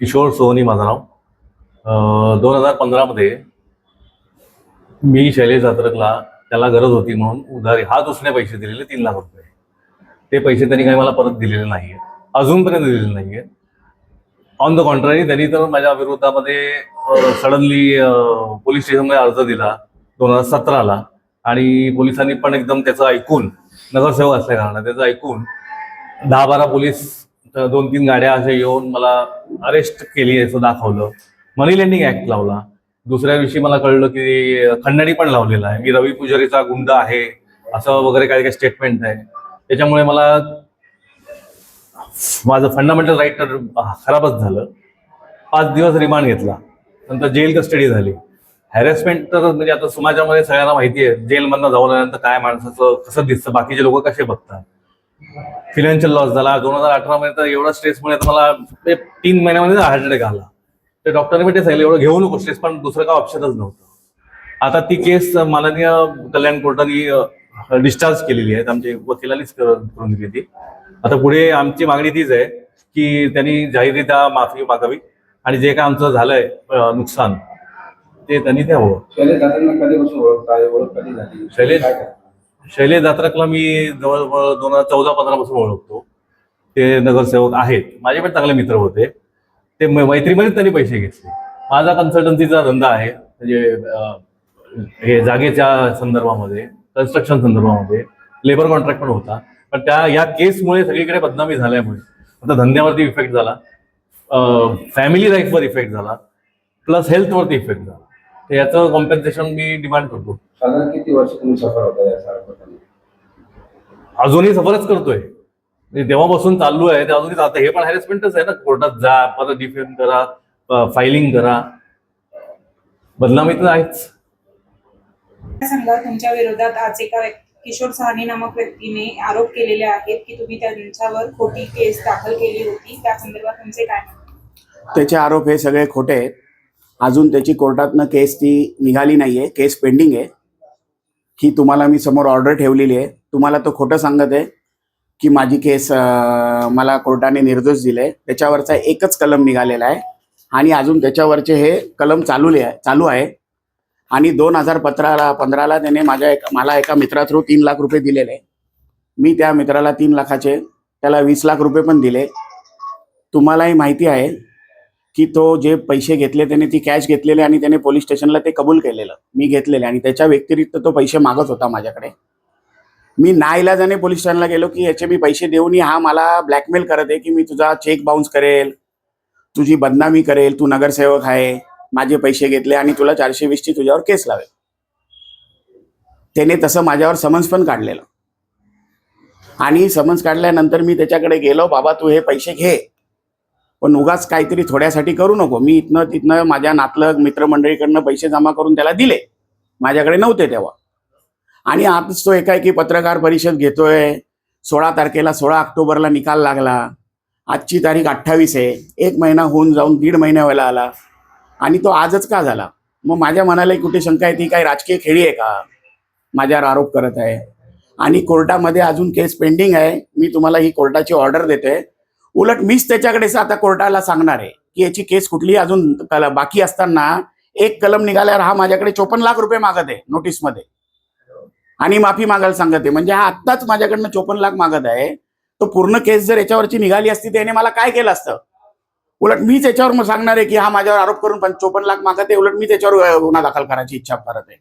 किशोर सोहनी माझं नाव. दोन हजार पंधरामध्ये मी शैलेश जात्रकला त्याला गरज होती म्हणून उधारी हात उसने पैसे दिलेले तीन लाख रुपये. ते पैसे त्यांनी काही मला परत दिलेले नाही आहेत अजूनपर्यंत दिलेले नाही आहेत ऑन द कॉन्ट्ररी त्यांनी तर माझ्या विरोधामध्ये सडनली पोलीस स्टेशनमध्ये अर्ज दिला दोन हजार सतराला. आणि पोलिसांनी पण एकदम त्याचं ऐकून नगरसेवक असल्या कारणाने त्याचं ऐकून दहा बारा पोलीस दोन तीन गाड्या अशा येऊन मला अरेस्ट केली असं दाखवलं. मनी लेंडिंग ऍक्ट लावला. दुसऱ्या दिवशी मला कळलं की खंडणी पण लावलेला आहे. मी रवी पुजारीचा गुंड आहे असं वगैरे काही काही स्टेटमेंट आहे. त्याच्यामुळे मला माझं फंडामेंटल राईट तर खराबच झालं. पाच दिवस रिमांड घेतला. नंतर जेल कस्टडी झाली. हॅरेसमेंट तर म्हणजे आता समाजामध्ये सगळ्यांना माहिती आहे. जेलमधनं जाऊन काय माणसाचं कसं दिसतं? बाकीचे लोक कसे बघतात? फिनान्शियल लॉस झाला. दोन हजार अठरा मध्ये तर एवढा स्ट्रेसमुळे तर मला ते तीन महिन्यामध्ये हार्ट अटॅक आला. ते डॉक्टरने पण ते सांगितलं एवढं घेऊ नको स्ट्रेस पण दुसरं काय ऑप्शनच नव्हतं. आता ती केस माननीय कल्याण कोर्टाने डिस्चार्ज केलेली आहे. आमच्या वकिलांनीच कर- करून दिली ती. आता पुढे आमची मागणी तीच आहे की त्यांनी जाहीररित्या माफी मागावी आणि जे काय आमचं झालंय नुकसान ते त्यांनी द्यावं. शैलेश शैले जात्रकला मी जवळजवळ दोन हजार चौदा पंधरा पासून ओळखतो. ते नगरसेवक आहेत. माझे पण चांगले मित्र होते. ते मैत्रीमध्येच त्यांनी पैसे घेतले. माझा कन्सल्टन्सीचा धंदा आहे. म्हणजे हे जागेच्या संदर्भामध्ये कन्स्ट्रक्शन संदर्भामध्ये लेबर कॉन्ट्रॅक्ट पण होता. पण त्या या केसमुळे सगळीकडे बदनामी झाल्यामुळे आता धंद्यावरती इफेक्ट झाला. फॅमिली लाईफवर इफेक्ट झाला. प्लस हेल्थवरती इफेक्ट झाला. तर याचं कॉम्पेन्सेशन मी डिमांड करतो. साधारण किती वर्ष तुम्ही सफर होता या सारा प्रकरणी अजूनही सफरच करतोय. म्हणजे तेव्हापासून चालू आहे ते अजूनही आता हे पण हॅरेसमेंटच आहे ना. कोर्टात जा परत डिफेंड करा फायलिंग करा. बदनामी तर आहेच. सांगा तुमच्या विरोधात आज एका किशोर सहानी नामक व्यक्तीने आरोप केलेले आहेत की तुम्ही त्यांच्यावर खोटी केस दाखल केली होती. त्या संदर्भात तुमचे काय? त्याचे आरोप हे सगळे खोटे आहेत. अजून त्याची कोर्टातनं केस ती निघाली नाही आहे केस पेंडिंग आहे. ही तुम्हाला मी समोर ऑर्डर ठेवलेली आहे. तुम्हाला तो खोटं सांगत आहे की माझी केस मला कोर्टाने निर्दोष दिले त्याच्यावरचा एकच कलम निघालेला आहे. आणि अजून त्याच्यावरचे हे कलम चालूले आहे चालू आहे. आणि दोन हजार पंधराला पंधराला त्याने माझ्या एक मला एका मित्रा थ्रू तीन लाख रुपये दिलेले. मी त्या मित्राला तीन लाखाचे त्याला वीस लाख रुपये पण दिले. तुम्हालाही माहिती आहे की तो जे पैसे घेतले त्याने ती कॅश घेतलेले आणि त्याने पोलीस स्टेशनला ते कबूल केलेलं. मी घेतलेले आणि त्याच्या व्यतिरिक्त तो पैसे मागत होता माझ्याकडे. मी नाईलाजाने पोलीस स्टेशनला गेलो की याचे मी पैसे देऊनही हा मला ब्लॅकमेल करत आहे की मी तुझा चेक बाउन्स करेल. तुझी बदनामी करेल. तू नगरसेवक आहे. माझे पैसे घेतले आणि तुला चारशे वीसची तुझ्यावर केस लावेल. त्याने तसं माझ्यावर समन्स पण काढलेलं. आणि समन्स काढल्यानंतर मी त्याच्याकडे गेलो बाबा तू हे पैसे घे. पण उगाच काहीतरी थोड्यासाठी करू नको. मी इथनं तिथनं माझ्या नातलग मित्रमंडळीकडनं पैसे जमा करून त्याला दिले. माझ्याकडे नव्हते तेव्हा. आणि आताच तो एकाएकी पत्रकार परिषद घेतोय. सोळा तारखेला सोळा ऑक्टोबरला निकाल लागला. आजची तारीख अठ्ठावीस आहे. एक महिना होऊन जाऊन दीड महिना व्हायला आला. आणि तो आजच का झाला? मग माझ्या मनाला कुठे शंका आहे ती काही राजकीय खेळी आहे का? माझ्यावर आरोप करत आहे. आणि कोर्टामध्ये अजून केस पेंडिंग आहे. मी तुम्हाला ही कोर्टाची ऑर्डर देते उलट मीच त्याच्याकडे आता कोर्टाला सांगणार आहे की याची केस कुठली अजून बाकी असताना एक कलम निघाल्यावर हा माझ्याकडे चोपन्न लाख रुपये मागत आहे नोटीसमध्ये. आणि माफी मागायला सांगत आहे. म्हणजे हा आत्ताच माझ्याकडनं चोपन्न लाख मागत आहे. तो पूर्ण केस जर याच्यावरची निघाली असती त्याने मला काय केलं असतं? उलट मीच याच्यावर मग सांगणार आहे की हा माझ्यावर आरोप करून पण चोपन्न लाख मागत आहे. उलट मी त्याच्यावर गुन्हा दाखल करायची इच्छा करत आहे.